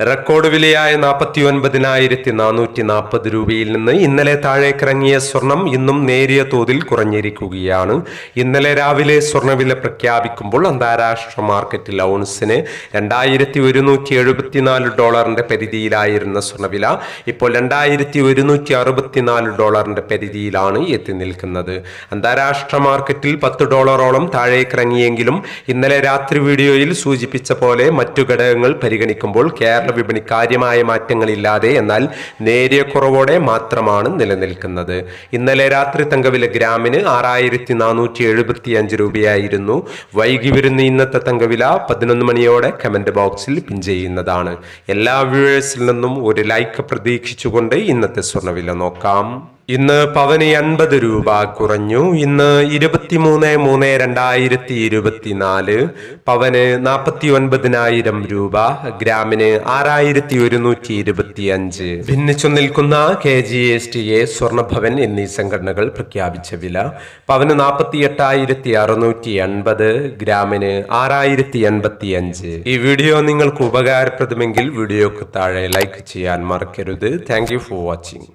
Record വിലയായ നാൽപ്പത്തി ഒൻപതിനായിരത്തി നാനൂറ്റി നാൽപ്പത് രൂപയിൽ നിന്ന് ഇന്നലെ താഴേക്കിറങ്ങിയ സ്വർണം ഇന്നും നേരിയ തോതിൽ കുറഞ്ഞിരിക്കുകയാണ്. ഇന്നലെ രാവിലെ സ്വർണവില പ്രഖ്യാപിക്കുമ്പോൾ അന്താരാഷ്ട്ര മാർക്കറ്റിൽ ഔൺസിന് രണ്ടായിരത്തി ഒരുന്നൂറ്റി എഴുപത്തിനാല് ഡോളറിന്റെ പരിധിയിലായിരുന്ന സ്വർണവില ഇപ്പോൾ രണ്ടായിരത്തി ഒരുന്നൂറ്റി അറുപത്തിനാല് ഡോളറിന്റെ പരിധിയിലാണ് എത്തി നിൽക്കുന്നത്. അന്താരാഷ്ട്ര മാർക്കറ്റിൽ പത്ത് ഡോളറോളം താഴേക്കിറങ്ങിയെങ്കിലും ഇന്നലെ രാത്രി വീഡിയോയിൽ സൂചിപ്പിച്ച പോലെ മറ്റു ഘടകങ്ങൾ പരിഗണിക്കുമ്പോൾ കേരള വിപണി കാര്യമായ മാറ്റങ്ങളില്ലാതെ എന്നാൽ നേരിയ കുറവോടെ മാത്രമാണ് നിലനിൽക്കുന്നത്. ഇന്നലെ രാത്രി തങ്കവില ഗ്രാമിന് ആറായിരത്തി നാനൂറ്റി എഴുപത്തി അഞ്ച് രൂപയായിരുന്നു. വൈകി വരുന്ന ഇന്നത്തെ തങ്കവില പതിനൊന്ന് മണിയോടെ കമന്റ് ബോക്സിൽ പിൻ ചെയ്യുന്നതാണ്. എല്ലാ വ്യൂവേഴ്സിൽ നിന്നും ഒരു ലൈക്ക് പ്രതീക്ഷിച്ചുകൊണ്ട് ഇന്നത്തെ സ്വർണവില നോക്കാം. ഇന്ന് പവന് എൺപത് രൂപ കുറഞ്ഞു. ഇന്ന് ഇരുപത്തിമൂന്ന് മൂന്ന് രണ്ടായിരത്തി ഇരുപത്തിനാല് പവന് നാൽപ്പത്തി ഒൻപതിനായിരം രൂപ. ഗ്രാമിന് ആറായിരത്തി ഒരുന്നൂറ്റി ഇരുപത്തി അഞ്ച് ഭിന്നിച്ചു നിൽക്കുന്ന K G S T A സ്വർണഭവൻ എന്നീ സംഘടനകൾ പ്രഖ്യാപിച്ച വില പവന് നാൽപ്പത്തി എട്ടായിരത്തി അറുന്നൂറ്റി എൺപത് ഗ്രാമിന് ആറായിരത്തി എൺപത്തി അഞ്ച് ഈ വീഡിയോ നിങ്ങൾക്ക് ഉപകാരപ്രദമെങ്കിൽ വീഡിയോക്ക് താഴെ ലൈക്ക് ചെയ്യാൻ മറക്കരുത്. Thank you for watching.